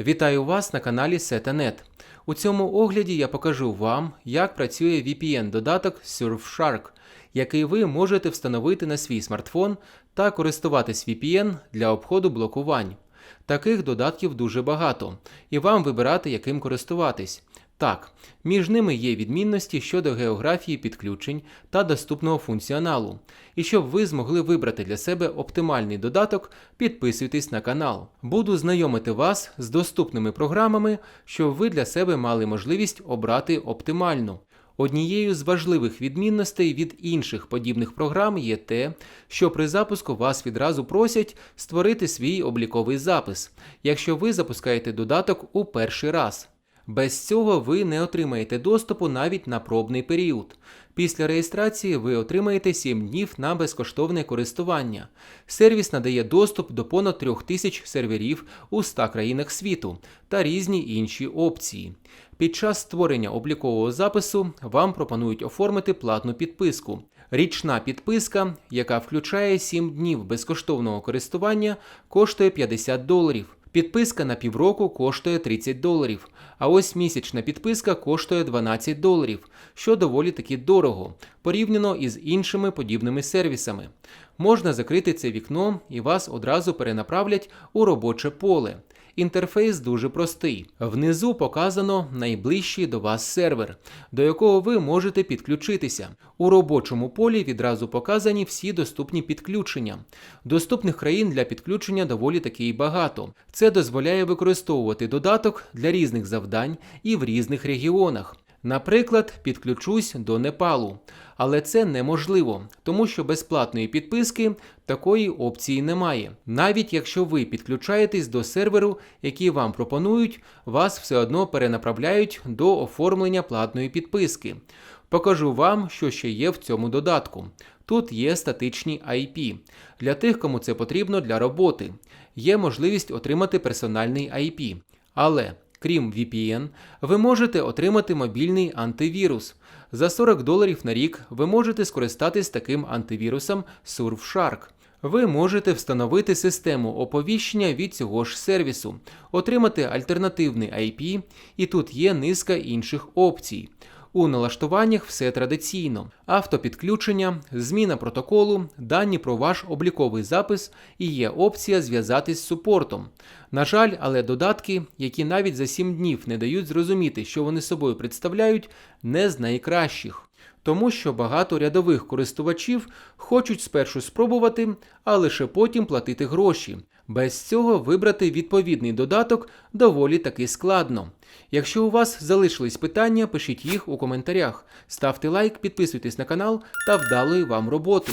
Вітаю вас на каналі Setanet. У цьому огляді я покажу вам, як працює VPN-додаток Surfshark, який ви можете встановити на свій смартфон та користуватись VPN для обходу блокувань. Таких додатків дуже багато, і вам вибирати, яким користуватись. Так, між ними є відмінності щодо географії підключень та доступного функціоналу. І щоб ви змогли вибрати для себе оптимальний додаток, підписуйтесь на канал. Буду знайомити вас з доступними програмами, щоб ви для себе мали можливість обрати оптимальну. Однією з важливих відмінностей від інших подібних програм є те, що при запуску вас відразу просять створити свій обліковий запис, якщо ви запускаєте додаток у перший раз. Без цього ви не отримаєте доступу навіть на пробний період. Після реєстрації ви отримаєте 7 днів на безкоштовне користування. Сервіс надає доступ до понад 3000 серверів у 100 країнах світу та різні інші опції. Під час створення облікового запису вам пропонують оформити платну підписку. Річна підписка, яка включає 7 днів безкоштовного користування, коштує 50 доларів. Підписка на півроку коштує 30 доларів, а ось місячна підписка коштує 12 доларів, що доволі таки дорого, порівняно із іншими подібними сервісами. Можна закрити це вікно і вас одразу перенаправлять у робоче поле. Інтерфейс дуже простий. Внизу показано найближчий до вас сервер, до якого ви можете підключитися. У робочому полі відразу показані всі доступні підключення. Доступних країн для підключення доволі таки і багато. Це дозволяє використовувати додаток для різних завдань і в різних регіонах. Наприклад, підключусь до Непалу. Але це неможливо, тому що безплатної підписки такої опції немає. Навіть якщо ви підключаєтесь до серверу, який вам пропонують, вас все одно перенаправляють до оформлення платної підписки. Покажу вам, що ще є в цьому додатку. Тут є статичні IP. Для тих, кому це потрібно для роботи. Є можливість отримати персональний IP. Але Крім VPN, ви можете отримати мобільний антивірус. За 40 доларів на рік ви можете скористатись таким антивірусом Surfshark. Ви можете встановити систему оповіщення від цього ж сервісу, отримати альтернативний IP, і тут є низка інших опцій. У налаштуваннях все традиційно: автопідключення, зміна протоколу, дані про ваш обліковий запис і є опція зв'язатись з супортом. На жаль, але додатки, які навіть за 7 днів не дають зрозуміти, що вони собою представляють, не з найкращих. Тому що багато рядових користувачів хочуть спершу спробувати, а лише потім платити гроші. Без цього вибрати відповідний додаток доволі таки складно. Якщо у вас залишились питання, пишіть їх у коментарях, ставте лайк, підписуйтесь на канал та вдалої вам роботи.